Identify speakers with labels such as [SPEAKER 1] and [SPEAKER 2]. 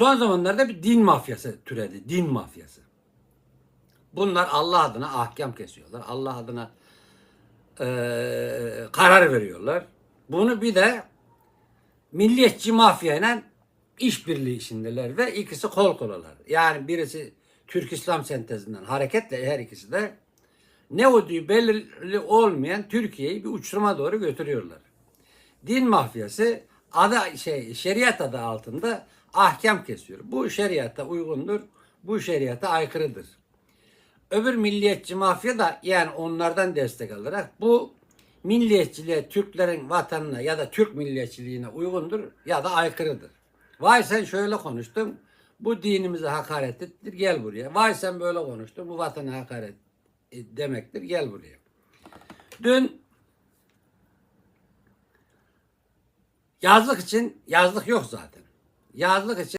[SPEAKER 1] Son zamanlarda bir din mafyası türedi. Din mafyası. Bunlar Allah adına ahkam kesiyorlar. Allah adına eee, karar veriyorlar. Bunu bir de milliyetçi mafyayla işbirliği içindeler ve ikisi kol kolalar. Yani birisi Türk İslam sentezinden hareketle her ikisi de ne olduğu belirli olmayan Türkiye'yi bir uçuruma doğru götürüyorlar. Din mafyası adı şey şeriat adı altında ahkam kesiyor. Bu şeriata uygundur. Bu şeriata aykırıdır. Öbür milliyetçi mafya da yani onlardan destek alarak bu milliyetçiliğe Türklerin vatanına ya da Türk milliyetçiliğine uygundur ya da aykırıdır. Vay sen şöyle konuştun bu dinimize hakaret ettir gel buraya. Vay sen böyle konuştun bu vatana hakaret e, demektir gel buraya. Dün yazlık için yazlık yok zaten. Yazlık için